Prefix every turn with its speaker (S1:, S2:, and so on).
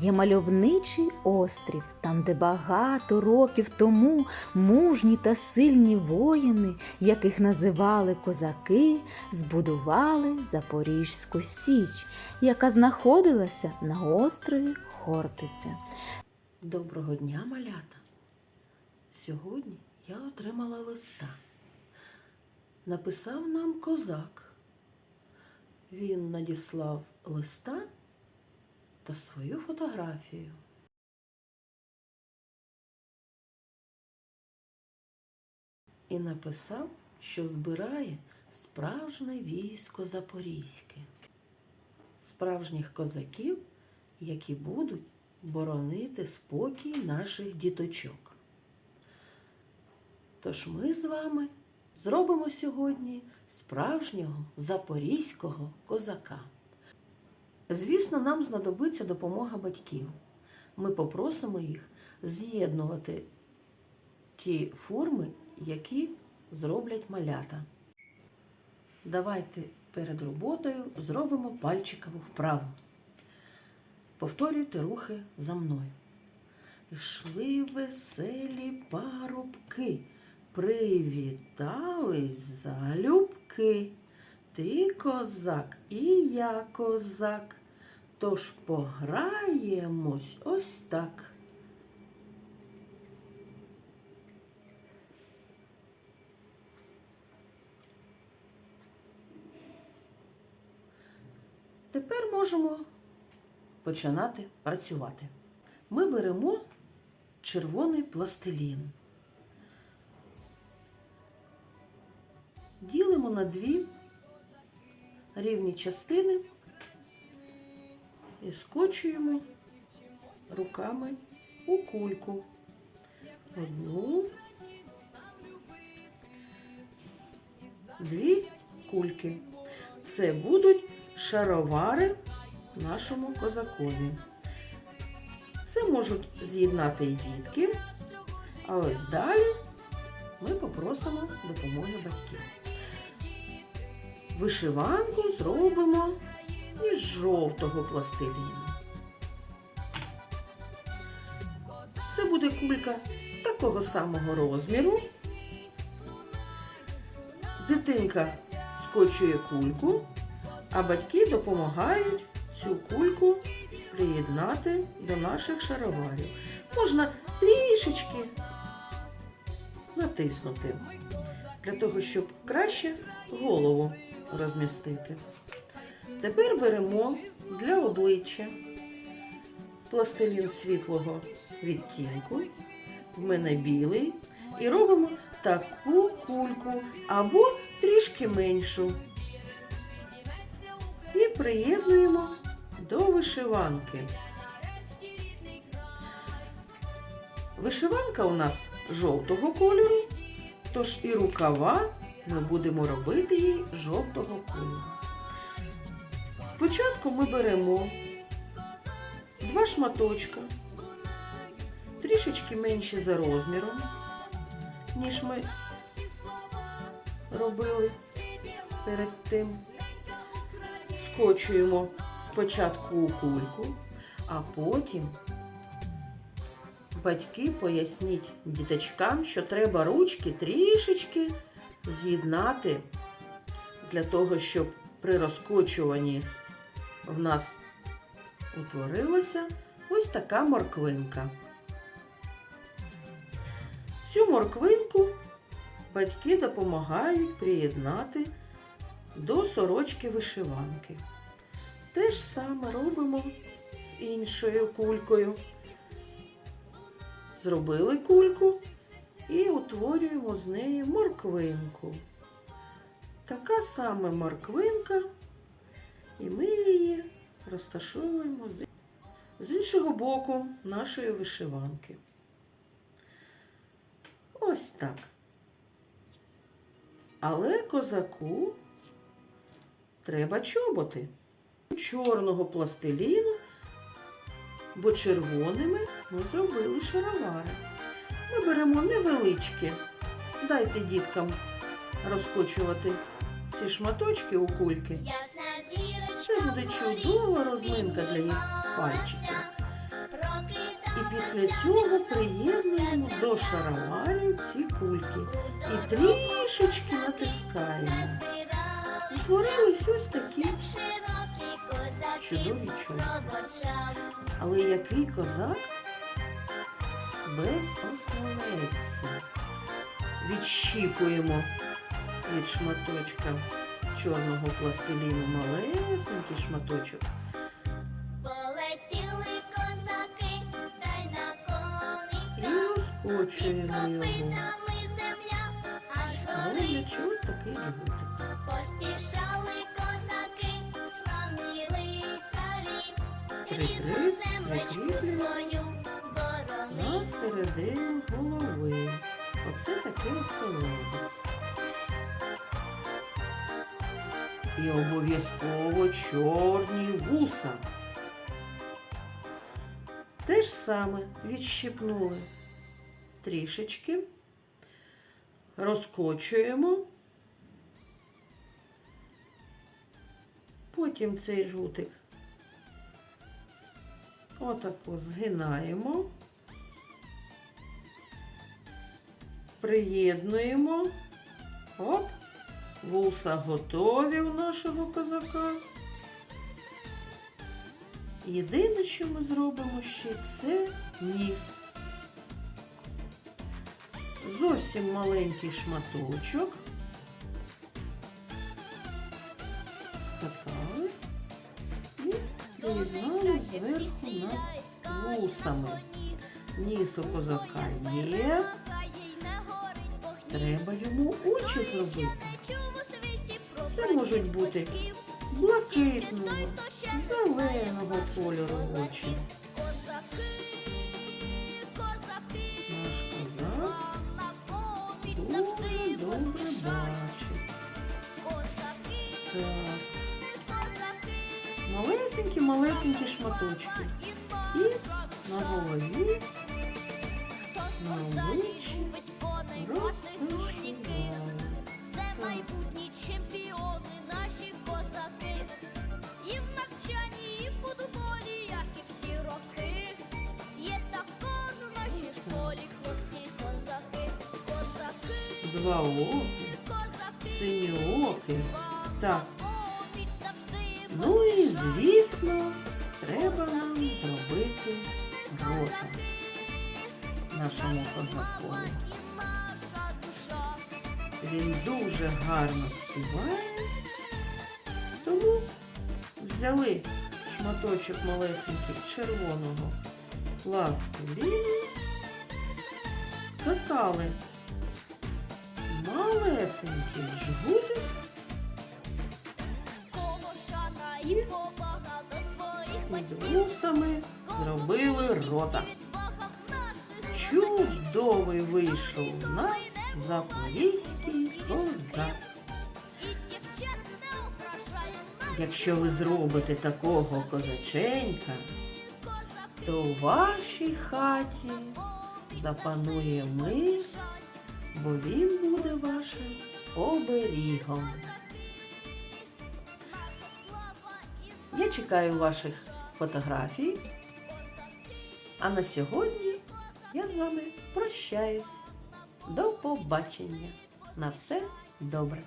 S1: Є мальовничий острів, там, де багато років тому мужні та сильні воїни, яких називали козаки, збудували Запорізьку Січ, яка знаходилася на острові Хортиця.
S2: Доброго дня, малята! Сьогодні я отримала листа. Написав нам козак. Він надіслав листа та свою фотографію. І написав, що збирає справжнє військо Запорізьке, справжніх козаків, які будуть боронити спокій наших діточок. Тож ми з вами зробимо сьогодні справжнього запорізького козака. Звісно, нам знадобиться допомога батьків. Ми попросимо їх з'єднувати ті форми, які зроблять малята. Давайте перед роботою зробимо пальчикову вправу. Повторюйте рухи за мною. Йшли веселі парубки, привітались залюбки. Ти козак і я козак. Тож пограємось ось так. Тепер можемо починати працювати. Ми беремо червоний пластилін. Ділимо на дві рівні частини і скочуємо руками у кульку. Одну, дві кульки. Це будуть шаровари нашому козакові. Це можуть з'єднати і дітки, а ось далі ми попросимо допомоги батьків. Вишиванку зробимо із жовтого пластиліну. Це буде кулька такого самого розміру. Дитинка скочує кульку, а батьки допомагають цю кульку приєднати до наших шароварів. Можна трішечки натиснути для того, щоб краще голову розмістити. Тепер беремо для обличчя пластилін світлого відтінку, в мене білий, і робимо таку кульку або трішки меншу. І приєднуємо до вишиванки. Вишиванка у нас жовтого кольору, тож і рукава ми будемо робити її жовтого кольору. Спочатку ми беремо два шматочка, трішечки менші за розміром, ніж ми робили перед тим. Скочуємо спочатку у кульку, а потім батьки поясніть діточкам, що треба ручки трішечки з'єднати для того, щоб при розкочуванні в нас утворилася ось така морквинка. Цю морквинку батьки допомагають приєднати до сорочки вишиванки. Те ж саме робимо з іншою кулькою. Зробили кульку і утворюємо з неї морквинку. Така сама морквинка, і ми її розташовуємо з- іншого боку нашої вишиванки. Ось так. Але козаку треба чоботи. Чорного пластиліну, бо червоними ми зробили шаровари. Беремо невеличкі. Дайте діткам розкочувати ці шматочки у кульки. Це буде чудова розминка для їх пальчиків. Після цього приєднуємо до шароварів ці кульки і трішечки натискаємо. Утворились ось такі чудові чудо. Але який козак без оселедця? Відщіпуємо від шматочка чорного пластиліну малесенький шматочок.
S3: Полетіли козаки, та й на
S2: І
S3: кониках.
S2: розкочуємо його.
S3: Копитами земля, аж
S2: Але
S3: горить.
S2: такий жгутик?
S3: Поспішали козаки, славні лицарі, рідну землечку свою боронить.
S2: голови. Оце такий оселедець. І обов'язково чорні вуса. Те ж саме відщипнули трішечки, розкочуємо. Потім цей жутик отако згинаємо. Приєднуємо. Оп. Вуса готові у нашого козака. Єдине, що ми зробимо ще, це ніс. Зовсім маленький шматочок. Скатали і приєднали зверху над вусами. Ніс у козака є. Треба йому очі зробити. Це можуть бути блакитного, зеленого кольору очі. Наш козак дуже добре бачить. Так, малесенькі-малесенькі шматочки. І на голові, на обличчі розташували. Два оки,
S3: козаки.
S2: синьоокі. Так, ну і звісно, треба нам зробити рота нашому
S3: душа.
S2: Він дуже гарно співає, тому взяли шматочок малесенький червоного пластиліну, скатали малесенький жгутик
S3: і батьків.
S2: вусами зробили рота. Чудовий вийшов у нас запорізький козак. Якщо ви зробите такого козаченька, то в вашій хаті запанує мир, бо він буде вашим оберігом. Я чекаю ваших фотографій. А на сьогодні я з вами прощаюсь. До побачення. На все добре.